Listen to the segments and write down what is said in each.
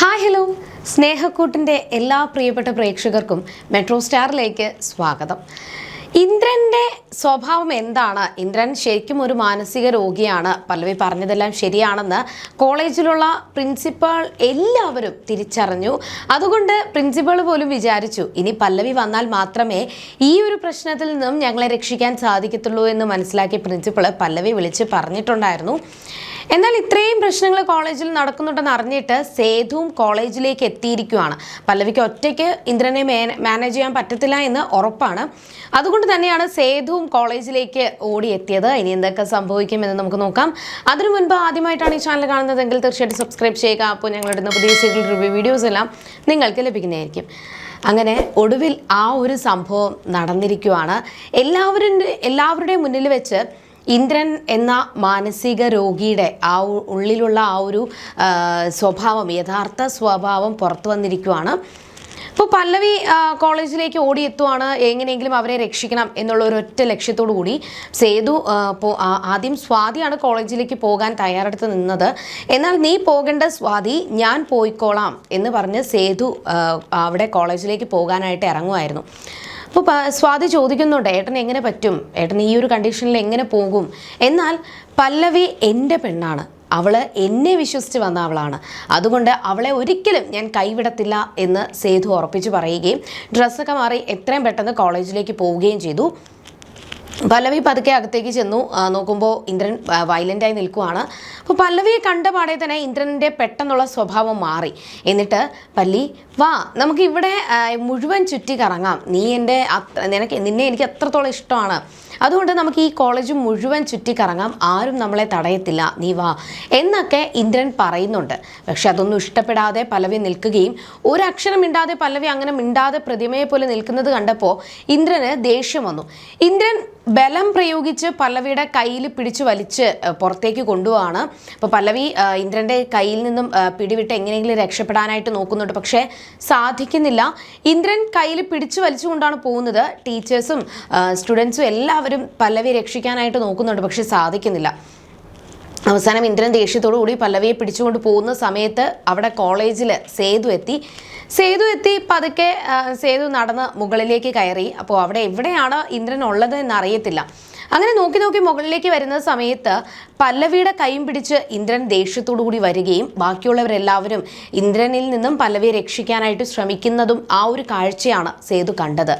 Hi hello സ്നേഹക്കൂട്ടിന്റെ എല്ലാ പ്രിയപ്പെട്ട പ്രേക്ഷകർക്കും മെട്രോ സ്റ്റാറിലേക്ക് സ്വാഗതം. ഇന്ദ്രന്റെ സ്വഭാവം എന്താണ്? ഇന്ദ്രൻ ശരിക്കും ഒരു മാനസിക രോഗിയാണ്. പല്ലവി പറഞ്ഞതെല്ലാം ശരിയാണെന്ന് കോളേജിലുള്ള പ്രിൻസിപ്പൾ എല്ലാവരും തിരിച്ചറിഞ്ഞു. അതുകൊണ്ട് പ്രിൻസിപ്പൾ പോലും വിചാരിച്ചു ഇനി പല്ലവി വന്നാൽ മാത്രമേ ഈ ഒരു പ്രശ്നത്തിൽ നിന്നും ഞങ്ങളെ രക്ഷിക്കാൻ സാധിക്കത്തുള്ളൂ എന്ന് മനസ്സിലാക്കിയ പ്രിൻസിപ്പൾ പല്ലവി വിളിച്ച് പറഞ്ഞിട്ടുണ്ടായിരുന്നു. എന്നാൽ ഇത്രയും പ്രശ്നങ്ങൾ കോളേജിൽ നടക്കുന്നുണ്ടെന്ന് അറിഞ്ഞിട്ട് സേതുവും കോളേജിലേക്ക് എത്തിയിരിക്കുകയാണ്. പല്ലവിക്ക് ഒറ്റയ്ക്ക് ഇന്ദ്രനെ മാനേജ് ചെയ്യാൻ പറ്റത്തില്ല എന്ന് ഉറപ്പാണ്. അതുകൊണ്ട് തന്നെയാണ് സേതുവും കോളേജിലേക്ക് ഓടിയെത്തിയത്. ഇനി എന്തൊക്കെ സംഭവിക്കുമെന്ന് നമുക്ക് നോക്കാം. അതിനു മുൻപ് ആദ്യമായിട്ടാണ് ഈ ചാനൽ കാണുന്നതെങ്കിൽ തീർച്ചയായിട്ടും സബ്സ്ക്രൈബ് ചെയ്യുക. അപ്പോൾ ഞങ്ങളുടെ പുതിയ സീരിയൽ റിവ്യൂ വീഡിയോസ് എല്ലാം നിങ്ങൾക്ക് ലഭിക്കുന്നതായിരിക്കും. അങ്ങനെ ഒടുവിൽ ആ ഒരു സംഭവം നടന്നിരിക്കുവാണ്. എല്ലാവരും എല്ലാവരുടെയും മുന്നിൽ വെച്ച് ഇന്ദ്രൻ എന്ന മാനസിക രോഗിയുടെ ആ ഉള്ളിലുള്ള ആ ഒരു സ്വഭാവം യഥാർത്ഥ സ്വഭാവം പുറത്തു വന്നിരിക്കുവാണ്. ഇപ്പോൾ പല്ലവി കോളേജിലേക്ക് ഓടിയെത്തുവാണ്. എങ്ങനെയെങ്കിലും അവരെ രക്ഷിക്കണം എന്നുള്ള ഒരു ഒറ്റ ലക്ഷ്യത്തോടു കൂടി സേതു ആദ്യം സ്വാതിയാണ് കോളേജിലേക്ക് പോകാൻ തയ്യാറെടുത്ത് നിന്നത്. എന്നാൽ നീ പോകേണ്ട സ്വാതി ഞാൻ പോയിക്കോളാം എന്ന് പറഞ്ഞ് സേതു അവിടെ കോളേജിലേക്ക് പോകാനായിട്ട് ഇറങ്ങുമായിരുന്നു അപ്പോൾ സ്വാതി ചോദിക്കുന്നുണ്ട് ഏട്ടൻ എങ്ങനെ പറ്റും? ഏട്ടൻ ഈ ഒരു കണ്ടീഷനിൽ എങ്ങനെ പോകും? എന്നാൽ പല്ലവി എന്റെ പെണ്ണാണ്. അവൾ എന്നെ വിശ്വസിച്ച് വന്ന അവളാണ്. അതുകൊണ്ട് അവളെ ഒരിക്കലും ഞാൻ കൈവിടത്തില്ല എന്ന് സേതു ഉറപ്പിച്ച് പറയുകയും ഡ്രസ്സൊക്കെ മാറി എത്രയും പെട്ടെന്ന് കോളേജിലേക്ക് പോവുകയും ചെയ്തു. പല്ലവി പതുക്കെ അകത്തേക്ക് ചെന്നു. നോക്കുമ്പോൾ ഇന്ദ്രൻ വയലന്റായി നിൽക്കുവാണ്. അപ്പോൾ പല്ലവിയെ കണ്ട പാടെ തന്നെ ഇന്ദ്രന്റെ പെട്ടെന്നുള്ള സ്വഭാവം മാറി. എന്നിട്ട് പല്ലി വാ നമുക്ക് ഇവിടെ മുഴുവൻ ചുറ്റി കറങ്ങാം നീ എന്റെ നിനക്ക് നിന്നെ എനിക്ക് എത്രത്തോളം ഇഷ്ടമാണ്. അതുകൊണ്ട് നമുക്ക് ഈ കോളേജ് മുഴുവൻ ചുറ്റിക്കറങ്ങാം. ആരും നമ്മളെ തടയത്തില്ല. നീ വാ. എന്നൊക്കെ ഇന്ദ്രൻ പറയുന്നുണ്ട്. പക്ഷെ അതൊന്നും ഇഷ്ടപ്പെടാതെ പല്ലവി നിൽക്കുകയും ഒരു അക്ഷരം മിണ്ടാതെ പല്ലവി അങ്ങനെ മിണ്ടാതെ പ്രതിമയെ പോലെ നിൽക്കുന്നത് കണ്ടപ്പോൾ ഇന്ദ്രന് ദേഷ്യം വന്നു. ഇന്ദ്രൻ ബലം പ്രയോഗിച്ച് പല്ലവിയുടെ കയ്യിൽ പിടിച്ചു വലിച്ച് പുറത്തേക്ക് കൊണ്ടുപോവാണ്. അപ്പോൾ പല്ലവി ഇന്ദ്രന്റെ കയ്യിൽ നിന്നും പിടിവിട്ട് എങ്ങനെയെങ്കിലും രക്ഷപ്പെടാനായിട്ട് നോക്കുന്നുണ്ട്. പക്ഷേ സാധിക്കുന്നില്ല. ഇന്ദ്രൻ കയ്യിൽ പിടിച്ചു വലിച്ചുകൊണ്ടാണ് പോകുന്നത്. ടീച്ചേഴ്സും സ്റ്റുഡൻസും എല്ലാവരും പല്ലവിയെ രക്ഷിക്കാനായിട്ട് നോക്കുന്നുണ്ട് പക്ഷെ സാധിക്കുന്നില്ല. അവസാനം ഇന്ദ്രൻ ദേഷ്യത്തോടു കൂടി പല്ലവിയെ പിടിച്ചുകൊണ്ട് പോകുന്ന സമയത്ത് അവിടെ കോളേജിൽ സേതു എത്തി. സേതു എത്തി പതുക്കെ സേതു നടന്ന് മുകളിലേക്ക് കയറി. അപ്പോൾ അവിടെ എവിടെയാണ് ഇന്ദ്രൻ ഉള്ളത് എന്ന് അറിയത്തില്ല. അങ്ങനെ നോക്കി നോക്കി മുകളിലേക്ക് വരുന്ന സമയത്ത് പല്ലവിയുടെ കൈയും പിടിച്ച് ഇന്ദ്രൻ ദേഷ്യത്തോടു കൂടി വരികയും ബാക്കിയുള്ളവരെല്ലാവരും ഇന്ദ്രനിൽ നിന്നും പല്ലവിയെ രക്ഷിക്കാനായിട്ട് ശ്രമിക്കുന്നതും ആ ഒരു കാഴ്ചയാണ് സേതു കണ്ടത്.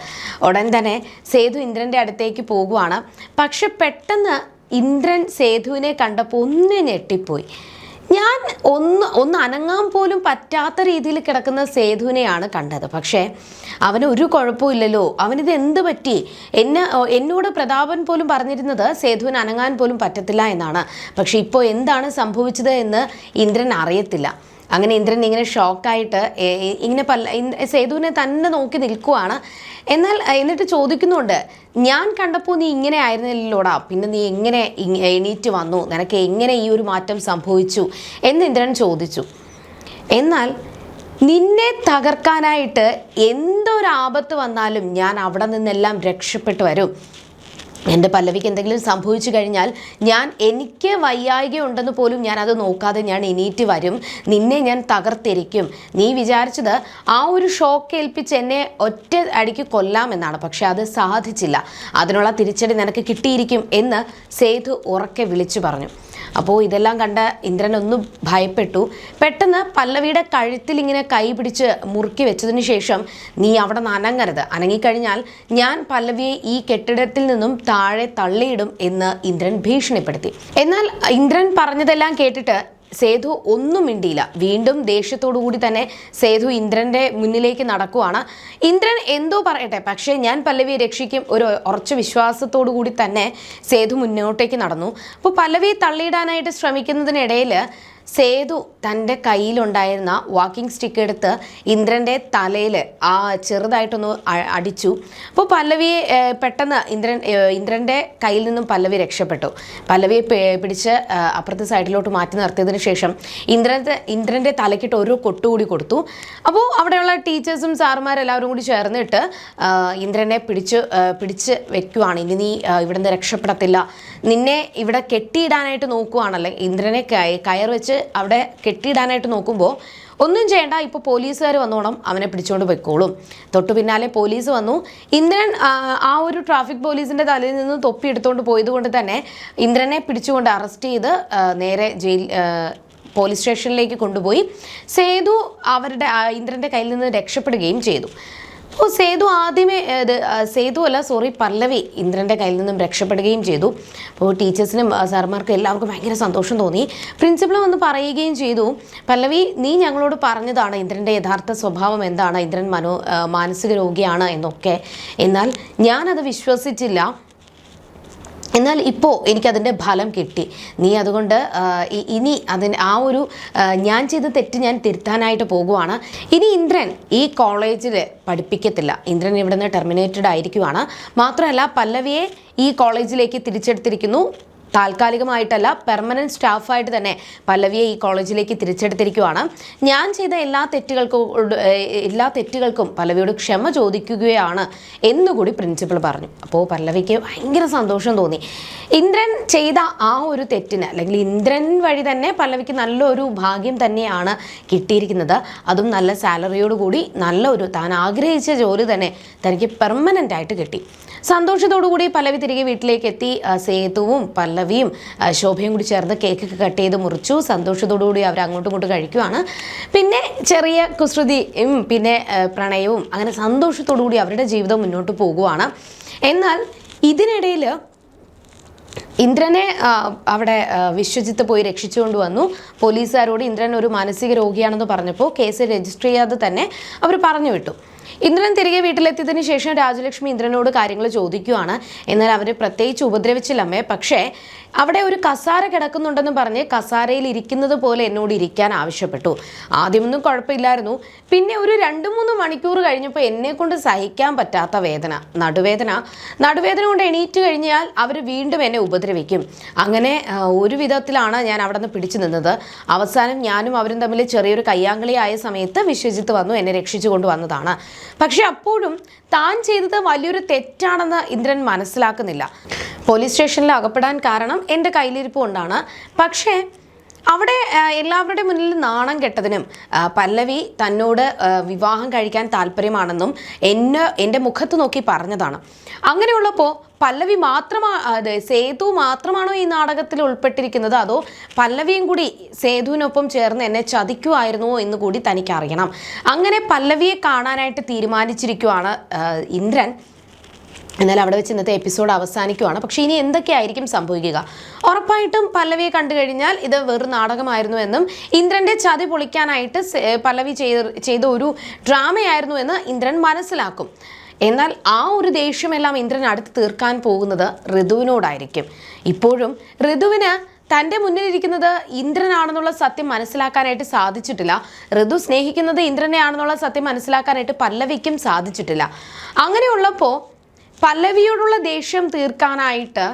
ഉടൻ തന്നെ സേതു ഇന്ദ്രന്റെ അടുത്തേക്ക് പോകുവാണ്. പക്ഷെ പെട്ടെന്ന് ഇന്ദ്രൻ സേതുവിനെ കണ്ടപ്പോൾ ഒന്ന് ഞെട്ടിപ്പോയി. ഞാൻ ഒന്ന് ഒന്ന് അനങ്ങാൻ പോലും പറ്റാത്ത രീതിയിൽ കിടക്കുന്ന സേതുവിനെയാണ് കണ്ടത്. പക്ഷേ അവന് ഒരു കുഴപ്പമില്ലല്ലോ അവനിത് എന്ത് പറ്റി? എന്നെ എന്നോട് പ്രതാപൻ പോലും പറഞ്ഞിരുന്നത് സേതുവിന് അനങ്ങാൻ പോലും പറ്റത്തില്ല എന്നാണ്. പക്ഷേ ഇപ്പോൾ എന്താണ് സംഭവിച്ചത് എന്ന് ഇന്ദ്രൻ അറിയത്തില്ല. അങ്ങനെ ഇന്ദ്രൻ ഇങ്ങനെ ഷോക്കായിട്ട് ഇങ്ങനെ പല സേതുവിനെ തന്നെ നോക്കി നിൽക്കുവാണ്. എന്നാൽ എന്നിട്ട് ചോദിക്കുന്നുണ്ട് ഞാൻ കണ്ടപ്പോൾ നീ ഇങ്ങനെ ആയിരുന്നില്ലോടാ പിന്നെ നീ എങ്ങനെ എണീറ്റ് വന്നു? നിനക്ക് എങ്ങനെ ഈ ഒരു മാറ്റം സംഭവിച്ചു? എന്ന് ഇന്ദ്രൻ ചോദിച്ചു. എന്നാൽ നിന്നെ തകർക്കാനായിട്ട് എന്തൊരാപത്ത് വന്നാലും ഞാൻ അവിടെ നിന്നെല്ലാം രക്ഷപ്പെട്ടു വരും. എന്റെ പല്ലവിക്ക് എന്തെങ്കിലും സംഭവിച്ചു കഴിഞ്ഞാൽ ഞാൻ എനിക്ക് വയ്യായിക ഉണ്ടെന്ന് പോലും ഞാൻ അത് നോക്കാതെ ഞാൻ എണീറ്റ് വരും. നിന്നെ ഞാൻ തകർത്തിരിക്കും. നീ വിചാരിച്ചത് ആ ഒരു ഷോക്ക് ഏൽപ്പിച്ച് എന്നെ ഒറ്റ അടിക്ക് കൊല്ലാമെന്നാണ് പക്ഷെ അത് സാധിച്ചില്ല. അതിനുള്ള തിരിച്ചടി നിനക്ക് കിട്ടിയിരിക്കും എന്ന് സേതു ഉറക്കെ വിളിച്ചു പറഞ്ഞു. അപ്പോൾ ഇതെല്ലാം കണ്ട ഇന്ദ്രൻ ഒന്ന് ഭയപ്പെട്ടു. പെട്ടെന്ന് പല്ലവിയുടെ കഴുത്തിൽ ഇങ്ങനെ കൈ പിടിച്ച് മുറുക്കി വെച്ചതിന് ശേഷം നീ അവിടെ നിന്ന് അനങ്ങരുത് അനങ്ങിക്കഴിഞ്ഞാൽ ഞാൻ പല്ലവിയെ ഈ കെട്ടിടത്തിൽ നിന്നും താഴെ തള്ളിയിടും എന്ന് ഇന്ദ്രൻ ഭീഷണിപ്പെടുത്തി. എന്നാൽ ഇന്ദ്രൻ പറഞ്ഞതെല്ലാം കേട്ടിട്ട് സേതു ഒന്നും മിണ്ടിയില്ല. വീണ്ടും ദേഷ്യത്തോടു കൂടി തന്നെ സേതു ഇന്ദ്രന്റെ മുന്നിലേക്ക് നടക്കുവാണ്. ഇന്ദ്രൻ എന്തോ പറയട്ടെ പക്ഷേ ഞാൻ പല്ലവിയെ രക്ഷിക്കും ഒരു ഉറച്ച വിശ്വാസത്തോടു കൂടി തന്നെ സേതു മുന്നോട്ടേക്ക് നടന്നു. അപ്പോൾ പല്ലവിയെ തള്ളിയിടാനായിട്ട് ശ്രമിക്കുന്നതിനിടയിൽ സേതു തന്റെ കയ്യിലുണ്ടായിരുന്ന വാക്കിംഗ് സ്റ്റിക്ക് എടുത്ത് ഇന്ദ്രന്റെ തലയിൽ ആ ചെറുതായിട്ടൊന്ന് അടിച്ചു. അപ്പോൾ പല്ലവിയെ പെട്ടെന്ന് ഇന്ദ്രൻ ഇന്ദ്രന്റെ കയ്യിൽ നിന്നും പല്ലവി രക്ഷപ്പെട്ടു. പല്ലവിയെ പിടിച്ച് അപ്പുറത്തെ സൈഡിലോട്ട് മാറ്റി നിർത്തിയതിന് ശേഷം ഇന്ദ്രന്റെ ഇന്ദ്രന്റെ തലക്കിട്ട് ഒരു കൊട്ടുകൂടി കൊടുത്തു. അപ്പോൾ അവിടെയുള്ള ടീച്ചേഴ്സും സാറുമാരും എല്ലാവരും കൂടി ചേർന്നിട്ട് ഇന്ദ്രനെ പിടിച്ച് പിടിച്ച് വെക്കുവാണ്. ഇനി നീ ഇവിടെ ഇവിടുന്ന് രക്ഷപ്പെടത്തില്ല. നിന്നെ ഇവിടെ കെട്ടിയിടാനായിട്ട് നോക്കുവാണല്ലേ ഇന്ദ്രനെ കയർ വെച്ച് അവിടെ കെട്ടിയിടാനായിട്ട് നോക്കുമ്പോൾ ഒന്നും ചെയ്യേണ്ട ഇപ്പോൾ പോലീസുകാർ വന്നോണം അവനെ പിടിച്ചുകൊണ്ട് പോയിക്കോളും. തൊട്ടു പിന്നാലെ പോലീസ് വന്നു. ഇന്ദ്രൻ ആ, ഒരു ട്രാഫിക് പോലീസിന്റെ തലയിൽ നിന്ന് തൊപ്പി എടുത്തുകൊണ്ട് പോയതുകൊണ്ട് തന്നെ ഇന്ദ്രനെ പിടിച്ചുകൊണ്ട് അറസ്റ്റ് ചെയ്ത് നേരെ ജയിൽ പോലീസ് സ്റ്റേഷനിലേക്ക് കൊണ്ടുപോയി. സേതു അവരുടെ ഇന്ദ്രന്റെ കയ്യിൽ നിന്ന് രക്ഷപ്പെടുകയും ചെയ്തു. അപ്പോൾ സേതു ആദ്യമേ അത് സേതു അല്ല സോറി പല്ലവി ഇന്ദ്രന്റെ കയ്യിൽ നിന്നും രക്ഷപ്പെടുകയും ചെയ്തു. അപ്പോൾ ടീച്ചേഴ്സിനും സാർമാർക്കും എല്ലാവർക്കും ഭയങ്കര സന്തോഷം തോന്നി. പ്രിൻസിപ്പൾ വന്ന് പറയുകയും ചെയ്തു പല്ലവി നീ ഞങ്ങളോട് പറഞ്ഞതാണ് ഇന്ദ്രന്റെ യഥാർത്ഥ സ്വഭാവം എന്താണ്? ഇന്ദ്രൻ മനോ മാനസിക രോഗിയാണ് എന്നൊക്കെ. എന്നാൽ ഞാനത് വിശ്വസിച്ചില്ല. എന്നാൽ ഇപ്പോൾ എനിക്കതിന്റെ ഫലം കിട്ടി. നീ അതുകൊണ്ട് ഇനി അതിന് ആ ഒരു ഞാൻ ചെയ്ത തെറ്റ് ഞാൻ തിരുത്താനായിട്ട് പോകുവാണ്. ഇനി ഇന്ദ്രൻ ഈ കോളേജിൽ പഠിപ്പിക്കത്തില്ല. ഇന്ദ്രൻ ഇവിടുന്ന് ടെർമിനേറ്റഡ് ആയിരിക്കുവാണ്. മാത്രമല്ല പല്ലവിയെ ഈ കോളേജിലേക്ക് തിരിച്ചെടുത്തിരിക്കുന്നു. താൽക്കാലികമായിട്ടല്ല പെർമനന്റ് സ്റ്റാഫായിട്ട് തന്നെ പല്ലവിയെ ഈ കോളേജിലേക്ക് തിരിച്ചെടുത്തിരിക്കുകയാണ് ഞാൻ ചെയ്ത എല്ലാ തെറ്റുകൾക്കും എല്ലാ തെറ്റുകൾക്കും പല്ലവിയോട് ക്ഷമ ചോദിക്കുകയാണ് എന്നുകൂടി പ്രിൻസിപ്പൾ പറഞ്ഞു. അപ്പോൾ പല്ലവിക്ക് ഭയങ്കര സന്തോഷം തോന്നി. ഇന്ദ്രൻ ചെയ്ത ആ ഒരു തെറ്റിന് അല്ലെങ്കിൽ ഇന്ദ്രൻ വഴി തന്നെ പല്ലവിക്ക് നല്ലൊരു ഭാഗ്യം തന്നെയാണ് കിട്ടിയിരിക്കുന്നത്. അതും നല്ല സാലറിയോടുകൂടി നല്ലൊരു താൻ ആഗ്രഹിച്ച ജോലി തന്നെ തനിക്ക് പെർമനന്റ് ആയിട്ട് കിട്ടി. സന്തോഷത്തോടുകൂടി പല്ലവി തിരികെ വീട്ടിലേക്ക് എത്തി. സേതുവും പല്ലവിയും ആ, ശോഭയും കൂടി ചേർന്ന് കേക്കൊക്കെ കട്ട് ചെയ്ത് മുറിച്ചു. സന്തോഷത്തോടുകൂടി അവർ അങ്ങോട്ടും ഇങ്ങോട്ടും കഴിക്കുവാണ്. പിന്നെ ചെറിയ കുസൃതിയും പിന്നെ പ്രണയവും അങ്ങനെ സന്തോഷത്തോടുകൂടി അവരുടെ ജീവിതം മുന്നോട്ട് പോകുവാണ്. എന്നാൽ ഇതിനിടയിൽ ഇന്ദ്രനെ അവിടെ വിശ്വജിത്ത് പോയി രക്ഷിച്ചുകൊണ്ട് വന്നു. പോലീസുകാരോട് ഇന്ദ്രൻ ഒരു മാനസിക രോഗിയാണെന്ന് പറഞ്ഞപ്പോൾ കേസ് രജിസ്റ്റർ ചെയ്യാതെ തന്നെ അവർ പറഞ്ഞു വിട്ടു. ഇന്ദ്രൻ തിരികെ വീട്ടിലെത്തിയതിനു ശേഷം രാജലക്ഷ്മി ഇന്ദ്രനോട് കാര്യങ്ങൾ ചോദിക്കുകയാണ് എന്നാൽ അവരെ പ്രത്യേകിച്ച് ഉപദ്രവിച്ചില്ലമ്മേ പക്ഷേ അവിടെ ഒരു കസാര കിടക്കുന്നുണ്ടെന്ന് പറഞ്ഞ് കസാരയിൽ ഇരിക്കുന്നത് പോലെ എന്നോട് ഇരിക്കാൻ ആവശ്യപ്പെട്ടു. ആദ്യമൊന്നും കുഴപ്പമില്ലായിരുന്നു. പിന്നെ ഒരു രണ്ട് മൂന്ന് മണിക്കൂർ കഴിഞ്ഞപ്പോൾ എന്നെ കൊണ്ട് സഹിക്കാൻ പറ്റാത്ത വേദന നടുവേദന. നടുവേദന കൊണ്ട് എണീറ്റ് കഴിഞ്ഞാൽ അവർ വീണ്ടും എന്നെ ഉപദ്രവിക്കും. അങ്ങനെ ഒരു വിധത്തിലാണ് ഞാൻ അവിടെ നിന്ന് പിടിച്ചു നിന്നത്. അവസാനം ഞാനും അവരും തമ്മിൽ ചെറിയൊരു കയ്യാങ്കളിയായ സമയത്ത് വിശ്വജിത്ത് വന്നു എന്നെ രക്ഷിച്ചു കൊണ്ടുവന്നതാണ് പക്ഷെ അപ്പോഴും താൻ ചെയ്തത് വലിയൊരു തെറ്റാണെന്ന് ഇന്ദ്രൻ മനസ്സിലാക്കുന്നില്ല. പോലീസ് സ്റ്റേഷനിൽ അകപ്പെടാൻ കാരണം എന്റെ കയ്യിലിരിപ്പ് കൊണ്ടാണ്. പക്ഷേ അവിടെ എല്ലാവരുടെ മുന്നിൽ നാണം കെട്ടതിനും പല്ലവി തന്നോട് വിവാഹം കഴിക്കാൻ താല്പര്യമാണെന്നും എന്നെ എന്റെ മുഖത്ത് നോക്കി പറഞ്ഞതാണ്. അങ്ങനെയുള്ളപ്പോൾ പല്ലവി മാത്രമാ അതെ സേതു മാത്രമാണോ ഈ നാടകത്തിൽ ഉൾപ്പെട്ടിരിക്കുന്നത്? അതോ പല്ലവിയും കൂടി സേതുവിനൊപ്പം ചേർന്ന് എന്നെ ചതിക്കുമായിരുന്നുവോ എന്ന് കൂടി തനിക്കറിയണം. അങ്ങനെ പല്ലവിയെ കാണാനായിട്ട് തീരുമാനിച്ചിരിക്കുവാണ് ഇന്ദ്രൻ. എന്നാൽ അവിടെ വെച്ച് ഇന്നത്തെ എപ്പിസോഡ് അവസാനിക്കുവാണ്. പക്ഷേ ഇനി എന്തൊക്കെയായിരിക്കും സംഭവിക്കുക? ഉറപ്പായിട്ടും പല്ലവിയെ കണ്ടു കഴിഞ്ഞാൽ ഇത് വെറും നാടകമായിരുന്നു എന്നും ഇന്ദ്രന്റെ ചതി പൊളിക്കാനായിട്ട് പല്ലവി ചെയ്ത ഒരു ഡ്രാമയായിരുന്നു എന്ന് ഇന്ദ്രൻ മനസ്സിലാക്കും. എന്നാൽ ആ ഒരു ദേഷ്യമെല്ലാം ഇന്ദ്രൻ അടുത്ത് തീർക്കാൻ പോകുന്നത് ഋതുവിനോടായിരിക്കും. ഇപ്പോഴും ഋതുവിന് തന്റെ മുന്നിലിരിക്കുന്നത് ഇന്ദ്രനാണെന്നുള്ള സത്യം മനസ്സിലാക്കാനായിട്ട് സാധിച്ചിട്ടില്ല. ഋതു സ്നേഹിക്കുന്നത് ഇന്ദ്രനെയാണെന്നുള്ള സത്യം മനസ്സിലാക്കാനായിട്ട് പല്ലവിക്കും സാധിച്ചിട്ടില്ല. അങ്ങനെയുള്ളപ്പോൾ പല്ലവിയോടുള്ള ദേഷ്യം തീർക്കാനായിട്ട്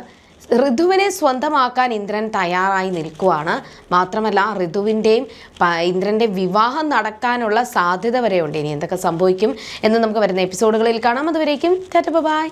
ഋതുവിനെ സ്വന്തമാക്കാൻ ഇന്ദ്രൻ തയ്യാറായി നിൽക്കുവാണ്. മാത്രമല്ല ഋതുവിന്റെയും ഇന്ദ്രന്റെ വിവാഹം നടക്കാനുള്ള സാധ്യത വരെയുണ്ട്. ഇനി എന്തൊക്കെ സംഭവിക്കും എന്ന് നമുക്ക് വരുന്ന എപ്പിസോഡുകളിൽ കാണാം. അതുവരേക്കും ടാറ്റ ബൈ.